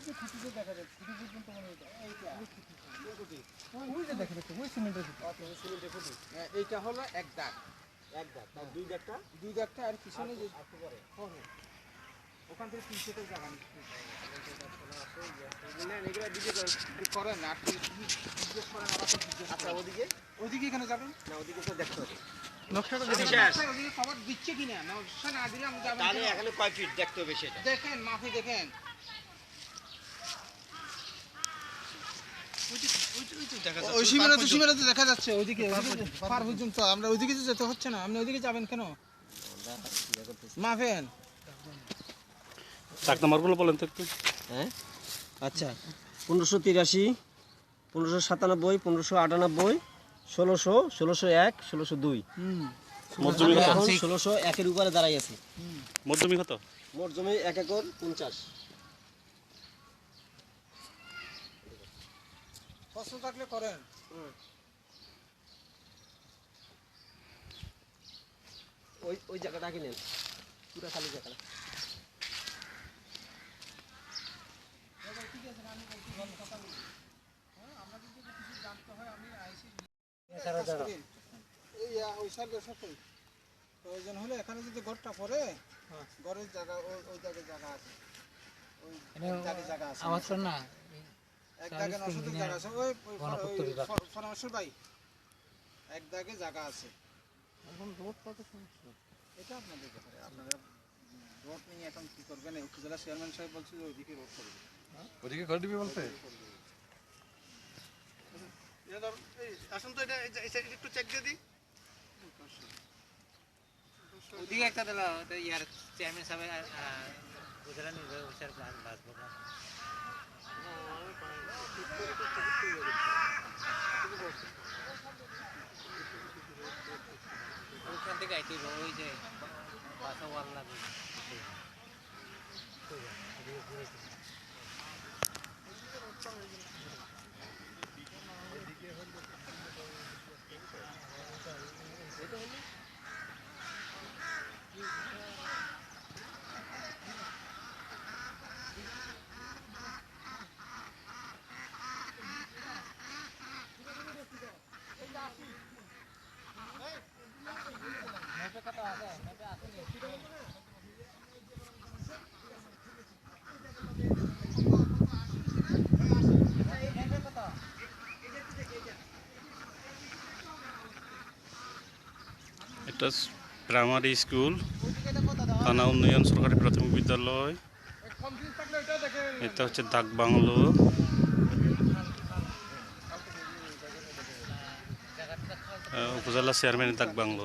ওই যে খুঁটিতে দেখা যাচ্ছে। খুঁটি পর্যন্ত মনে হয় এইটা ওই খুঁটি। ওই ওই যে দেখা যাচ্ছে ওই সিমেন্টের খুঁটি আচ্ছা, ওই সিমেন্টের খুঁটি। হ্যাঁ, এইটা হলো এক দাগ। এক দাগ। তার দুই দাগটা? দুই দাগটা আর পিছনে যে একটু পরে। হ্যাঁ, হ্যাঁ। ওখান থেকে তিন সেটের জায়গা এগুলো দিকে করেন। করেন আর জিজ্ঞেস করেন আবার তো জিজ্ঞেস আচ্ছা ওদিকে? ওদিকে এখানে যাবেন? না ওদিকে তো দেখতে হবে। দিচ্ছে কিনা? নকশা না দিলে আমি যাবেন তাহলে এখানে কয় ফিট দেখতে হবে সেটা? দেখেন মাফি দেখেন। ওই সীমানা তো দেখা যাচ্ছে ওইদিকে ওইদিকে পার পর্যন্ত। আমরা ওইদিকে যেতে হচ্ছে না আপনি ওইদিকে যাবেন কেন? মাফেন চাক নাম্বারগুলো বলেন তো একটু। হ্যাঁ? আচ্ছা পনেরোশো তিরাশি পনেরোশো সাতানব্বই পনেরোশো আটানব্বই ষোলোশো ষোলোশো এক ষোলোশো দুই। মধ্যমী কত ষোলোশো একের উপরে দাঁড়াই আছে। মধ্যমী কত? মোট জমি এক একর পঞ্চাশ। কষ্ট থাকলে করেন। ওই ওই জায়গাটা আগে নেন। পুরো খালি জায়গা এই আ, ওই সাইডে সবই প্রয়োজন হলে এখানে যদি ঘরটা পড়ে ঘরের জায়গা ওই ওই জায়গায় জায়গা আছে। ওই জায়গায় জায়গা আছে। আমার তো না। এক দাগে নশো জায়গা আছে। ওই ফরাসুর ভাই। এক দাগে জায়গা আছে। এটা আপনাদের ব্যাপারে আপনারা রোড নিয়ে এখন কি করবেন? উপজেলা চেয়ারম্যান সাহেব বলছে যে ওইদিকে রোড করবে। ওদিকে করে দিবি বলতে? আসুন তো এটা একটু চেক দিয়ে দিই। ওদিকে একটা দিল ইয়ার চেয়ারম্যান সাহেব গুজরাট নির্বাহী অফিসার বাসবো না ওইখান থেকে আইতে ওই যে বাসা ওয়াল লাগবে এটা প্রাইমারি স্কুল থানা উন্নয়ন সরকারি প্রাথমিক বিদ্যালয় এটা হচ্ছে ডাক বাংলো উপজেলা চেয়ারম্যান ডাক বাংলো